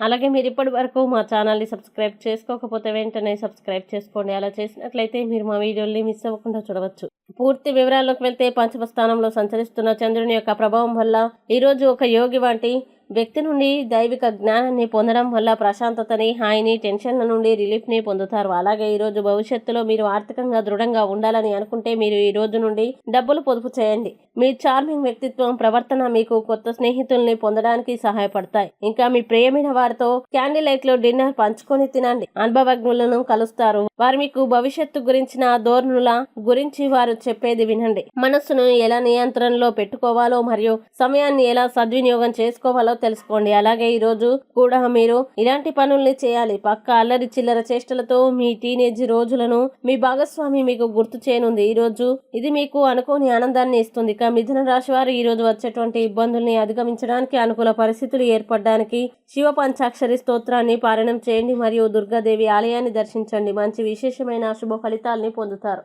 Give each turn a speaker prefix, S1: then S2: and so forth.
S1: అలాగే మీరు ఇప్పటి వరకు మా ఛానల్ని సబ్స్క్రైబ్ చేసుకోకపోతే వెంటనే సబ్స్క్రైబ్ చేసుకోండి. అలా చేసినట్లయితే మీరు మా వీడియోల్ని మిస్ అవ్వకుండా చూడవచ్చు. పూర్తి వివరాల్లోకి వెళ్తే పంచమ స్థానంలో సంచరిస్తున్న చంద్రుని యొక్క ప్రభావం వల్ల ఈరోజు ఒక యోగి వంటి వ్యక్తి నుండి దైవిక జ్ఞానాన్ని పొందడం వల్ల ప్రశాంతతని హాయిని టెన్షన్ల నుండి రిలీఫ్ని పొందుతారు. అలాగే ఈరోజు భవిష్యత్తులో మీరు ఆర్థికంగా దృఢంగా ఉండాలని అనుకుంటే మీరు ఈ రోజు నుండి డబ్బులు పొదుపు చేయండి. మీ చార్మింగ్ వ్యక్తిత్వం ప్రవర్తన మీకు కొత్త స్నేహితుల్ని పొందడానికి సహాయపడతాయి. ఇంకా మీ ప్రియమైన వారితో క్యాండిల్ లైట్లో డిన్నర్ పంచుకొని తినండి. అనుభవజ్ఞులను కలుస్తారు. వారు మీకు భవిష్యత్తు గురించిన ధోరణుల గురించి వారు చెప్పేది వినండి. మనస్సును ఎలా నియంత్రణలో పెట్టుకోవాలో మరియు సమయాన్ని ఎలా సద్వినియోగం చేసుకోవాలో తెలుసుకోండి. అలాగే ఈరోజు కూడా మీరు ఇలాంటి పనుల్ని చేయాలి. పక్క అల్లరి చిల్లర చేష్టలతో మీ టీనేజ్ రోజులను మీ భాగస్వామి మీకు గుర్తు చేయనుంది. ఈరోజు ఇది మీకు అనుకోని ఆనందాన్ని ఇస్తుంది. ఇక మిథున రాశి వారు ఈరోజు వచ్చేటువంటి ఇబ్బందుల్ని అధిగమించడానికి అనుకూల పరిస్థితులు ఏర్పడడానికి శివ పంచాక్షరి స్తోత్రాన్ని పారాయణం చేయండి. మరియు దుర్గాదేవి ఆలయాన్ని దర్శించండి. మంచి విశేషమైన శుభ ఫలితాల్ని పొందుతారు.